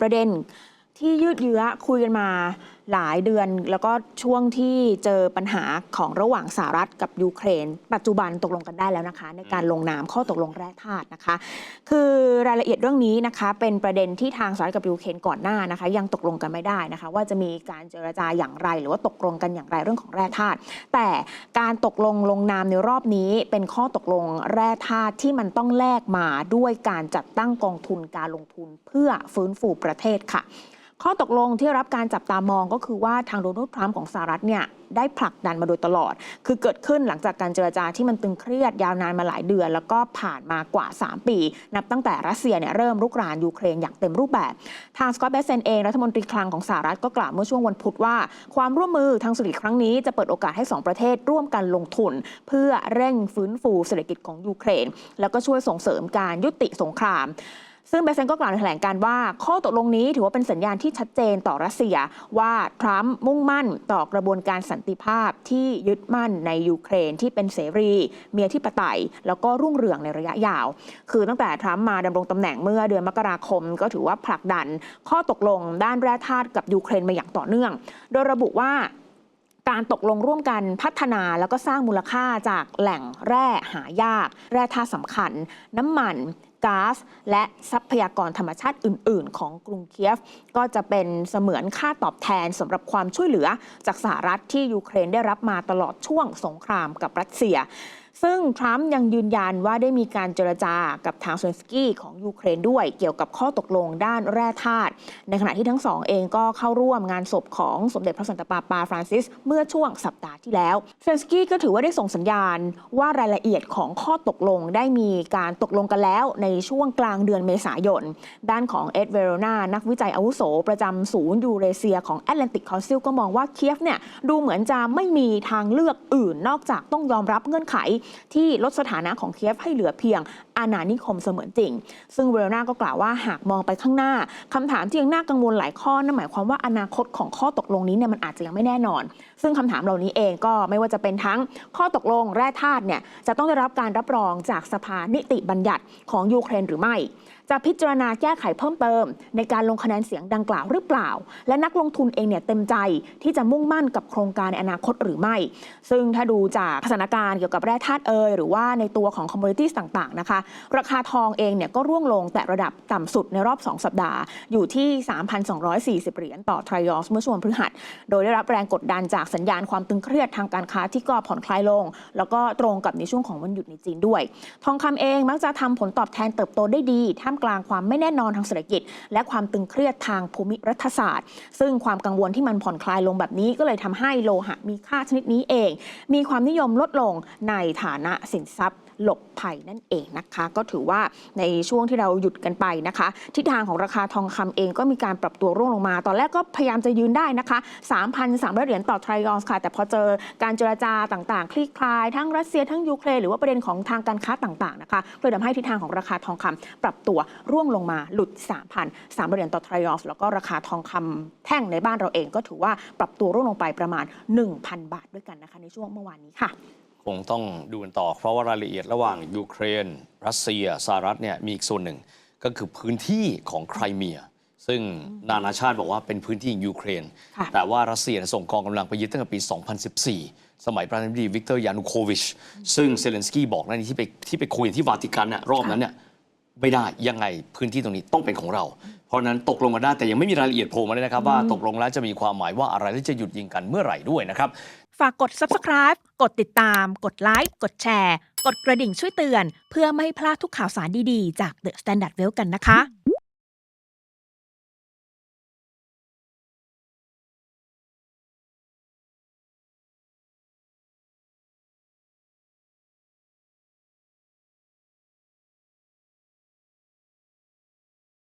ประเด็นที่ยืดเยื้อคุยกันมา หลายเดือนแล้วก็ช่วงที่เจอปัญหาของระหว่างสหรัฐกับยูเครน ปัจจุบันตกลงกันได้แล้วนะคะ ในการลงนามข้อตกลงแร่ธาตุนะคะ คือรายละเอียดเรื่องนี้นะคะ เป็นประเด็นที่ทางสหรัฐกับยูเครนก่อนหน้านะคะ ยังตกลงกันไม่ได้นะคะ ว่าจะมีการเจรจาอย่างไร หรือว่าตกลงกันอย่างไรเรื่องของแร่ธาตุแต่การตกลงลงนามในรอบนี้เป็นข้อตกลงแร่ธาตุที่มันต้องแลกมาด้วยการจัดตั้งกองทุนการลงทุนเพื่อฟื้นฟูประเทศค่ะ ข้อตกลงที่รับการจับตามองก็คือว่าทางโดนัลด์ทรัมป์ของสหรัฐเนี่ยได้ผลักดันมาโดยตลอด คือเกิดขึ้นหลังจากการเจรจาที่มันตึงเครียดยาวนานมาหลายเดือน แล้วก็ผ่านมากว่า 3 ปี นับตั้งแต่รัสเซียเนี่ยเริ่มรุกรานยูเครนอย่างเต็มรูปแบบ ทางสกอตเบสเซนเองรัฐมนตรีคลังของสหรัฐก็กล่าวเมื่อช่วงวันพุธว่า ความร่วมมือทางเศรษฐกิจครั้งนี้จะเปิดโอกาสให้ 2 ประเทศร่วมกันลงทุน เพื่อเร่งฟื้นฟูเศรษฐกิจของยูเครน แล้วก็ช่วยส่งเสริมการยุติสงคราม ซึ่งเบเซนก็กล่าวในแถลงการว่า ข้อตกลงนี้ถือว่าเป็นสัญญาณที่ชัดเจนต่อรัสเซีย ว่าทรัมป์มุ่งมั่นต่อกระบวนการสันติภาพที่ยึดมั่นในยูเครนที่เป็นเสรี เมีอธิปไตย แล้วก็รุ่งเรืองในระยะยาว คือตั้งแต่ทรัมป์มาดำรงตำแหน่งเมื่อเดือนมกราคม ก็ถือว่าผลักดัน ข้อตกลงด้านแร่ธาตุกับยูเครนมาอย่างต่อเนื่อง โดยระบุว่าการตกลงร่วมกันพัฒนาแล้วก็สร้างมูลค่าจากแหล่งแร่หายาก แร่ธาตุสำคัญ น้ำมัน ก๊าซและทรัพยากรธรรมชาติอื่น ๆ ของกรุงเคียฟ ก็จะเป็นเสมือนค่าตอบแทนสำหรับความช่วยเหลือจากสหรัฐที่ยูเครนได้รับมาตลอดช่วงสงครามกับรัสเซีย ซึ่งทรัมป์ยังยืนยันว่าได้มีการเจรจากับทางเซเลนสกี้ของยูเครนด้วย เกี่ยวกับข้อตกลงด้านแร่ธาตุในขณะที่ทั้งสองเองก็เข้าร่วมงานศพของสมเด็จพระสันตะปาปาฟรานซิส เมื่อช่วงสัปดาห์ที่แล้วเซเลนสกี้ก็ถือว่าได้ส่งสัญญาณว่ารายละเอียดของข้อตกลงได้มีการตกลงกันแล้วในช่วงกลางเดือนเมษายน ด้านของเอ็ดเวโรนานักวิจัยอาวุโส ประจำศูนย์ยูเรเซียของแอตแลนติกคอนซิลก็มองว่าเคียฟเนี่ยดูเหมือนจะไม่มีทางเลือกอื่นนอกจากต้องยอมรับเงื่อนไขที่ลดสถานะของเคียฟให้เหลือเพียง อาณานิคมเสมือนจริง ซึ่งเวโรนาก็กล่าวว่าหากมองไปข้างหน้าคำถามที่ยังน่ากังวลหลายข้อนั่นหมายความว่าอนาคตของข้อตกลงนี้เนี่ยมันอาจจะยังไม่แน่นอน ซึ่งคำถามเหล่านี้เองก็ไม่ว่าจะเป็นทั้งข้อตกลงแร่ธาตุเนี่ยจะต้องได้รับการรับรองจากสภานิติบัญญัติของยูเครนหรือไม่จะพิจารณาแก้ไขเพิ่มเติม ในการลงคะแนนเสียงดังกล่าวหรือเปล่า และนักลงทุนเองเนี่ยเต็มใจที่จะมุ่งมั่นกับโครงการในอนาคตหรือไม่ ซึ่งถ้าดูจากสถานการณ์เกี่ยวกับแร่ธาตุเอยหรือว่าในตัวของคอมมูนิตี้ต่างๆนะคะราคาทองเองเนี่ยก็ร่วงลงแต่ระดับต่ำสุดในรอบ 2 สัปดาห์ อยู่ที่ 3,240 เหรียญต่อทริออสเมื่อช่วงพฤหัส โดยได้รับแรงกดดันจากสัญญาณความตึงเครียดทางการค้าที่ก็ผ่อนคลายลง แล้วก็ตรงกับในช่วงของวันหยุดในจีนด้วย ทองคำเองมักจะทำผลตอบแทนเติบโตได้ดี ท่ามกลางความไม่แน่นอนทางเศรษฐกิจ และความตึงเครียดทางภูมิรัฐศาสตร์ ซึ่งความกังวลที่มันผ่อนคลายลงแบบนี้ ก็เลยทำให้โลหะมีค่าชนิดนี้เอง มีความนิยมลดลงในฐานะสินทรัพย์ หลบภัยนั่นเองนะคะก็ถือว่าในช่วงที่เราหยุดกันไปนะคะ ทิศทางของราคาทองคำเองก็มีการปรับตัวร่วงลงมา ตอนแรกก็พยายามจะยืนได้นะคะ 3,300 เหรียญต่อทริออนส์ค่ะ แต่พอเจอการเจรจาต่างๆ คลี่คลาย ทั้งรัสเซียทั้งยูเครนหรือว่าประเด็นของทางการค้าต่างๆนะคะเลยทำให้ทิศทางของราคาทองคำปรับตัวร่วงลงมาหลุด 3,300 เหรียญต่อทริออนส์แล้วก็ราคาทองคำแท่งในบ้านเราเองก็ถือว่าปรับตัวร่วงลงไปประมาณ 1,000 บาทด้วยกันนะคะในช่วงเมื่อวานนี้ค่ะ คงต้องดูกันต่อ เพราะว่ารายละเอียดระหว่างยูเครน รัสเซียสหรัฐเนี่ยมีอีกส่วนหนึ่ง ก็คือพื้นที่ของไครเมีย ซึ่งนานาชาติบอกว่าเป็นพื้นที่ยูเครนค่ะแต่ว่ารัสเซียส่งกองกำลังไปยึดตั้งแต่ปี 2014 สมัยประธานาธิบดีวิกเตอร์ยานุโควิช ซึ่งเซเลนสกี้บอกนั่นที่ไปที่ไปคุยที่วาติกันน่ะรอบนั้นเนี่ยไม่ได้ยังไงพื้นที่ตรงนี้ต้องเป็นของเรา เพราะฉะนั้นตกลงกันได้แต่ยังไม่มีรายละเอียดโผล่มาเลยนะครับ ว่าตกลงแล้วจะมีความหมายว่าอะไรและจะหยุดยิงกันเมื่อไหร่ด้วยนะครับ ฝากกด subscribe กดติดตาม กดไลค์ กดแชร์ กดกระดิ่งช่วยเตือน เพื่อไม่ให้พลาดทุกข่าวสารดีๆ จาก The Standard Well กันนะคะ